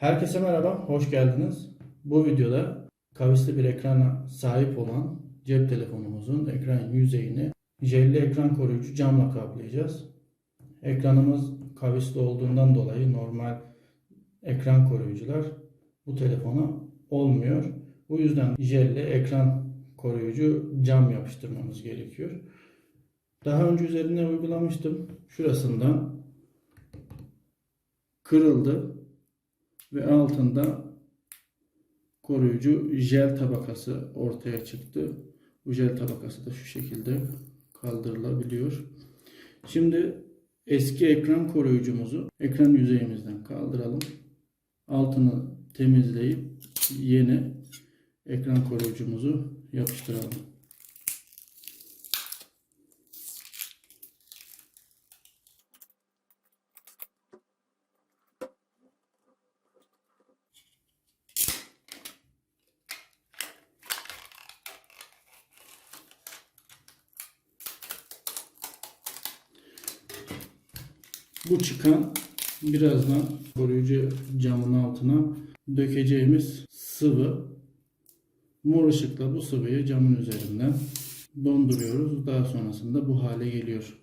Herkese merhaba, hoş geldiniz. Bu videoda kavisli bir ekrana sahip olan cep telefonumuzun ekran yüzeyini jelli ekran koruyucu camla kaplayacağız. Ekranımız kavisli olduğundan dolayı normal ekran koruyucular bu telefona olmuyor. Bu yüzden jelli ekran koruyucu cam yapıştırmamız gerekiyor. Daha önce üzerine uygulamıştım. Şurasından kırıldı ve altında koruyucu jel tabakası ortaya çıktı. Bu jel tabakası da şu şekilde kaldırılabiliyor. Şimdi eski ekran koruyucumuzu ekran yüzeyimizden kaldıralım. Altını temizleyip yeni ekran koruyucumuzu yapıştıralım. Bu çıkan birazdan koruyucu camın altına dökeceğimiz sıvı mor ışıkla bu sıvıyı camın üzerinden donduruyoruz. Daha sonrasında bu hale geliyor.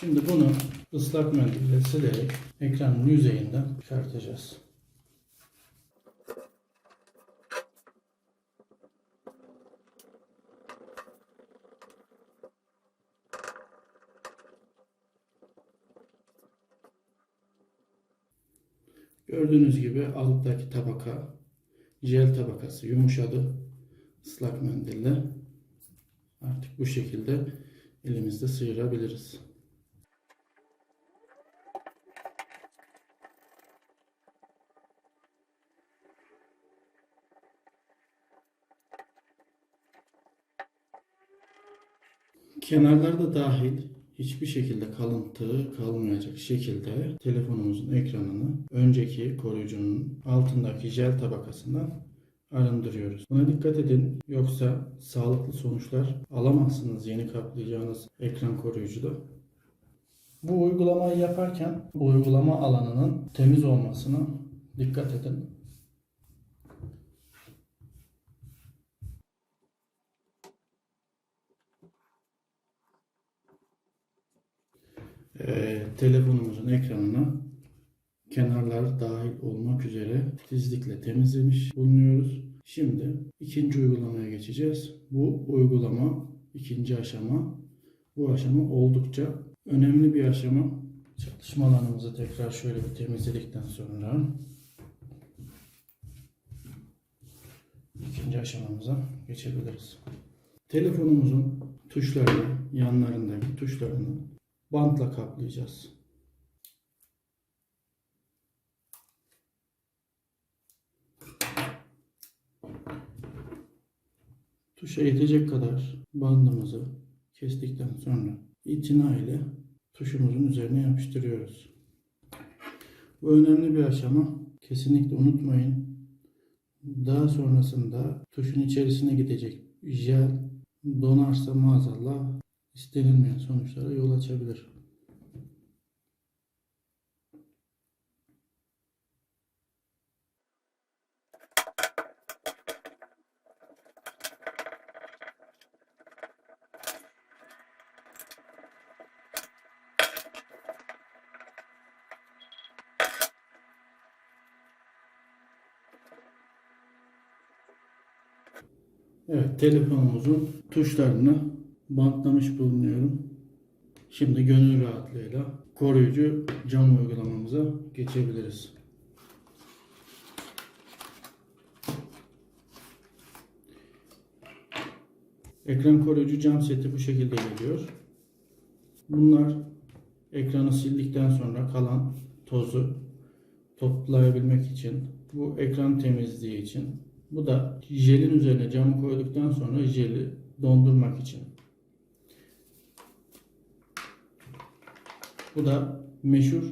Şimdi bunu ıslak mendille silerek ekranın yüzeyinden çıkartacağız. Gördüğünüz gibi alttaki tabaka jel tabakası yumuşadı. Islak mendille artık bu şekilde elimizde sıyırabiliriz. Kenarları da dahil hiçbir şekilde kalıntı kalmayacak şekilde telefonumuzun ekranını önceki koruyucunun altındaki jel tabakasından arındırıyoruz. Buna dikkat edin yoksa sağlıklı sonuçlar alamazsınız yeni kaplayacağınız ekran koruyucuda. Bu uygulamayı yaparken uygulama alanının temiz olmasına dikkat edin. Ee, telefonumuzun ekranına kenarlar dahil olmak üzere titizlikle temizlemiş bulunuyoruz. Şimdi ikinci uygulamaya geçeceğiz. Bu uygulama ikinci aşama. Bu aşama oldukça önemli bir aşama. Çalışma alanımızı tekrar şöyle bir temizledikten sonra ikinci aşamamıza geçebiliriz. Telefonumuzun tuşlarını, yanlarındaki tuşlarını bantla kaplayacağız. Tuşa yetecek kadar bandımızı kestikten sonra itina ile tuşumuzun üzerine yapıştırıyoruz. Bu önemli bir aşama. Kesinlikle unutmayın. Daha sonrasında tuşun içerisine gidecek jel donarsa maazallah istenilmeyen sonuçlara yol açabilir. Evet, telefonumuzun tuşlarını bantlamış bulunuyorum. Şimdi gönül rahatlığıyla koruyucu cam uygulamamıza geçebiliriz. Ekran koruyucu cam seti bu şekilde geliyor. Bunlar ekranı sildikten sonra kalan tozu toplayabilmek için, bu ekran temizliği için, bu da jelin üzerine camı koyduktan sonra jeli dondurmak için. Bu da meşhur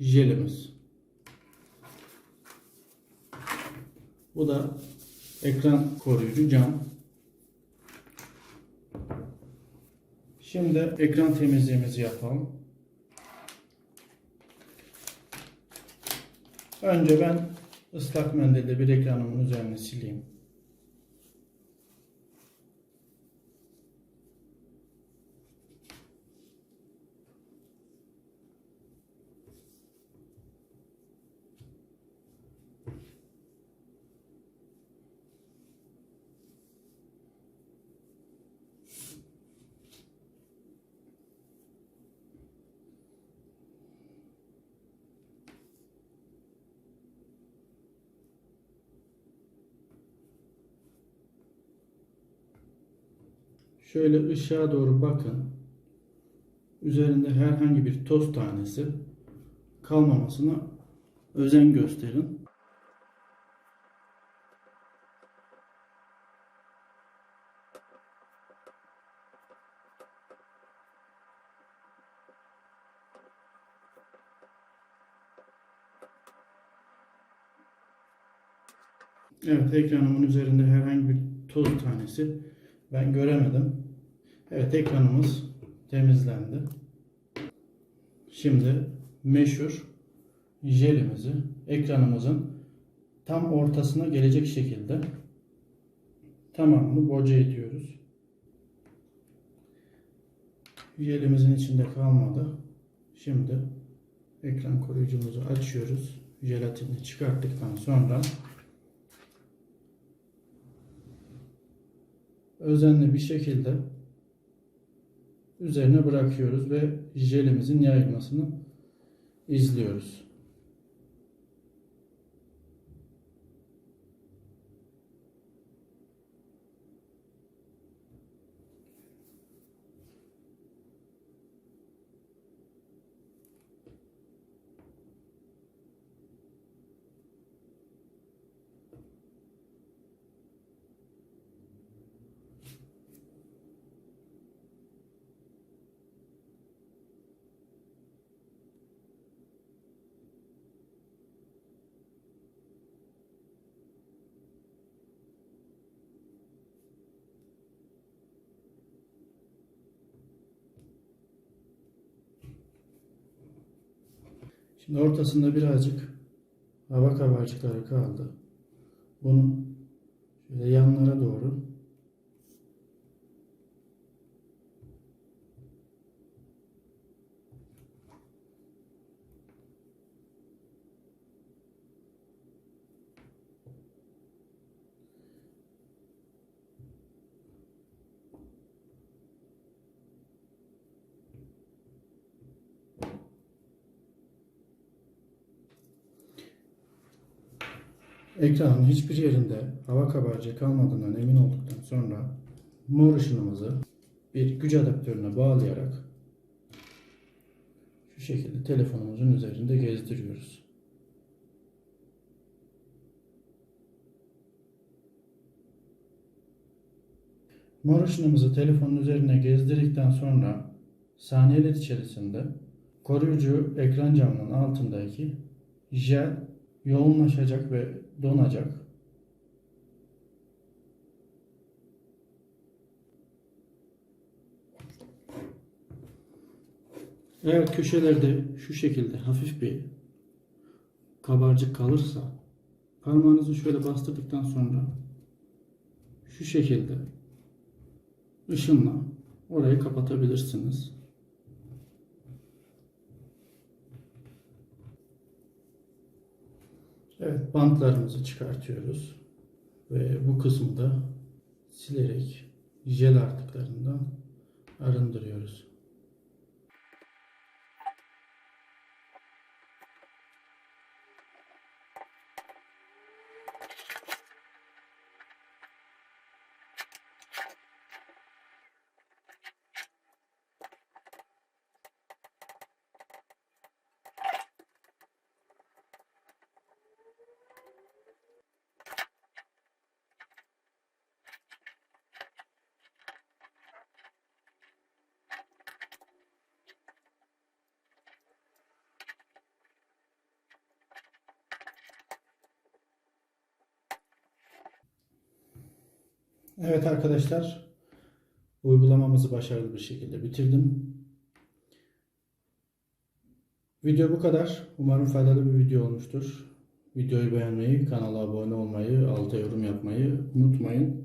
jelimiz. Bu da ekran koruyucu cam. Şimdi ekran temizliğimizi yapalım. Önce ben ıslak mendille bir ekranımın üzerine sileyim. Şöyle ışığa doğru bakın. Üzerinde herhangi bir toz tanesi kalmamasına özen gösterin. Evet ekranımın üzerinde herhangi bir toz tanesi ben göremedim. Evet ekranımız temizlendi. Şimdi meşhur jelimizi ekranımızın tam ortasına gelecek şekilde tamamını boca ediyoruz. Jelimizin içinde kalmadı. Şimdi ekran koruyucumuzu açıyoruz. Jelatini çıkarttıktan sonra özenli bir şekilde üzerine bırakıyoruz ve jelimizin yayılmasını izliyoruz. Şimdi ortasında birazcık hava kabarcıkları kaldı. Bunu şöyle yanlara doğru ekranın hiçbir yerinde hava kabarcığı kalmadığından emin olduktan sonra mor ışınımızı bir güç adaptörüne bağlayarak şu şekilde telefonumuzun üzerinde gezdiriyoruz. Mor ışınımızı telefonun üzerine gezdirdikten sonra saniyeler içerisinde koruyucu ekran camının altındaki jel yoğunlaşacak ve donacak. Eğer köşelerde şu şekilde hafif bir kabarcık kalırsa parmağınızı şöyle bastırdıktan sonra şu şekilde ışınla orayı kapatabilirsiniz. Evet, bantlarımızı çıkartıyoruz. Ve bu kısmı da silerek jel artıklarından arındırıyoruz. Evet arkadaşlar, uygulamamızı başarılı bir şekilde bitirdim. Video bu kadar. Umarım faydalı bir video olmuştur. Videoyu beğenmeyi, kanala abone olmayı, alta yorum yapmayı unutmayın.